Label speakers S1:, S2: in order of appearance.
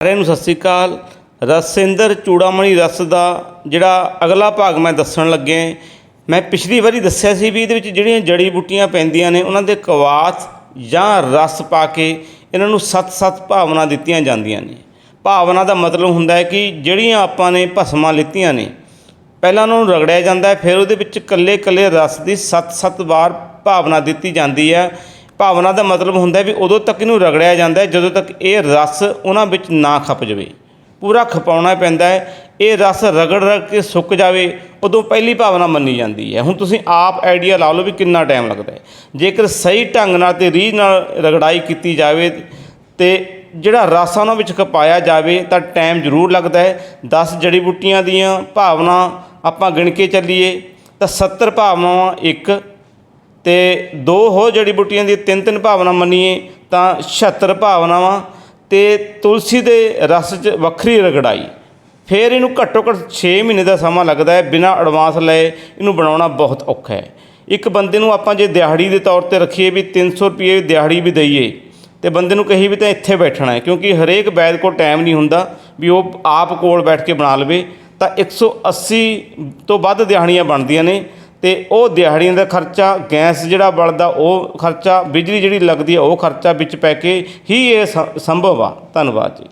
S1: ਸਾਰਿਆਂ ਨੂੰ ਸਤਿ ਸ੍ਰੀ ਅਕਾਲ। ਰਸਿੰਦਰ ਚੂੜਾਮਣੀ ਰਸ ਦਾ ਜਿਹੜਾ ਅਗਲਾ ਭਾਗ ਮੈਂ ਦੱਸਣ ਲੱਗਿਆ ਮੈਂ ਪਿਛਲੀ ਵਾਰੀ ਦੱਸਿਆ ਸੀ ਵੀ ਇਹਦੇ ਵਿੱਚ ਜਿਹੜੀਆਂ ਜੜੀ ਬੂਟੀਆਂ ਪੈਂਦੀਆਂ ਨੇ, ਉਹਨਾਂ ਦੇ ਕਵਾਥ ਜਾਂ ਰਸ ਪਾ ਕੇ ਇਹਨਾਂ ਨੂੰ ਸੱਤ-ਸੱਤ ਭਾਵਨਾ ਦਿੱਤੀਆਂ ਜਾਂਦੀਆਂ ਨੇ। ਭਾਵਨਾ ਦਾ ਮਤਲਬ ਹੁੰਦਾ ਹੈ ਕਿ ਜਿਹੜੀਆਂ ਆਪਾਂ ਨੇ ਭਸਮਾਂ ਲਿੱਤੀਆਂ ਨੇ, ਪਹਿਲਾਂ ਉਹਨਾਂ ਨੂੰ ਰਗੜਿਆ ਜਾਂਦਾ ਹੈ, ਫਿਰ ਉਹਦੇ ਵਿੱਚ ਕੱਲੇ-ਕੱਲੇ ਰਸ ਦੀ 7-7 ਵਾਰ ਭਾਵਨਾ ਦਿੱਤੀ ਜਾਂਦੀ ਹੈ। ਭਾਵਨਾ ਦਾ ਮਤਲਬ ਹੁੰਦਾ ਵੀ ਉਦੋਂ ਤੱਕ ਇਹਨੂੰ ਰਗੜਿਆ ਜਾਂਦਾ ਜਦੋਂ ਤੱਕ ਇਹ ਰਸ ਉਹਨਾਂ ਵਿੱਚ ਨਾ ਖਪ ਜਾਵੇ। ਪੂਰਾ ਖਪਾਉਣਾ ਪੈਂਦਾ ਹੈ, ਇਹ ਰਸ ਰਗੜ ਰਗ ਕੇ ਸੁੱਕ ਜਾਵੇ, ਉਦੋਂ ਪਹਿਲੀ ਭਾਵਨਾ ਮੰਨੀ ਜਾਂਦੀ ਹੈ। ਹੁਣ ਤੁਸੀਂ ਆਪ ਆਈਡੀਆ ਲਾ ਲਓ ਵੀ ਕਿੰਨਾ ਟਾਈਮ ਲੱਗਦਾ ਹੈ। ਜੇਕਰ ਸਹੀ ਢੰਗ ਨਾਲ ਤੇ ਰੀਝ ਨਾਲ ਰਗੜਾਈ ਕੀਤੀ ਜਾਵੇ ਤੇ ਜਿਹੜਾ ਰਸ ਉਹਨਾਂ ਵਿੱਚ ਖਪਾਇਆ ਜਾਵੇ, ਤਾਂ ਟਾਈਮ ਜ਼ਰੂਰ ਲੱਗਦਾ ਹੈ। 10 ਜੜੀ ਬੂਟੀਆਂ ਦੀਆਂ ਭਾਵਨਾ ਆਪਾਂ ਗਿਣ ਕੇ ਚੱਲੀਏ, ਤਾਂ 70 ਭਾਵਨਾਵਾਂ ਇੱਕ ਤੇ ਦੋ ਹੋ ਜੜੀ ਬੂਟੀਆਂ ਦੀ ਤਿੰਨ ਤਿੰਨ ਭਾਵਨਾ ਮੰਨੀਏ ਤਾਂ 76 ਭਾਵਨਾਵਾਂ ਤੇ ਤੁਲਸੀ ਦੇ ਰਸ 'ਚ ਵੱਖਰੀ ਰਗੜਾਈ। ਫਿਰ ਇਹਨੂੰ ਘੱਟੋ ਘੱਟ 6 ਮਹੀਨੇ ਦਾ ਸਮਾਂ ਲੱਗਦਾ ਹੈ, ਬਿਨਾਂ ਐਡਵਾਂਸ ਲਏ ਇਹਨੂੰ ਬਣਾਉਣਾ ਬਹੁਤ ਔਖਾ ਹੈ। ਇੱਕ ਬੰਦੇ ਨੂੰ ਆਪਾਂ ਜੇ ਦਿਹਾੜੀ ਦੇ ਤੌਰ ਤੇ ਰੱਖੀਏ ਵੀ 300 ਰੁਪਏ ਦਿਹਾੜੀ ਵੀ ਦਈਏ, ਤੇ ਬੰਦੇ ਨੂੰ ਕਹੀ ਵੀ ਤਾਂ ਇੱਥੇ ਬੈਠਣਾ ਹੈ, ਕਿਉਂਕਿ ਹਰੇਕ ਵੈਦ ਕੋਲ ਟਾਈਮ ਨਹੀਂ ਹੁੰਦਾ ਵੀ ਉਹ ਆਪ ਕੋਲ ਬੈਠ ਕੇ ਬਣਾ ਲਵੇ, ਤਾਂ 180 ਤੋਂ ਵੱਧ ਦਿਹਾੜੀਆਂ ਬਣਦੀਆਂ ਨੇ। ਅਤੇ ਉਹ ਦਿਹਾੜੀਆਂ ਦਾ ਖਰਚਾ, ਗੈਸ ਜਿਹੜਾ ਬਲਦਾ, ਉਹ ਖਰਚਾ, ਬਿਜਲੀ ਜਿਹੜੀ ਲੱਗਦੀ ਹੈ, ਉਹ ਖਰਚਾ ਵਿੱਚ ਪੈ ਕੇ ਹੀ ਇਹ ਸ- ਸੰਭਵ ਆ। ਧੰਨਵਾਦ ਜੀ।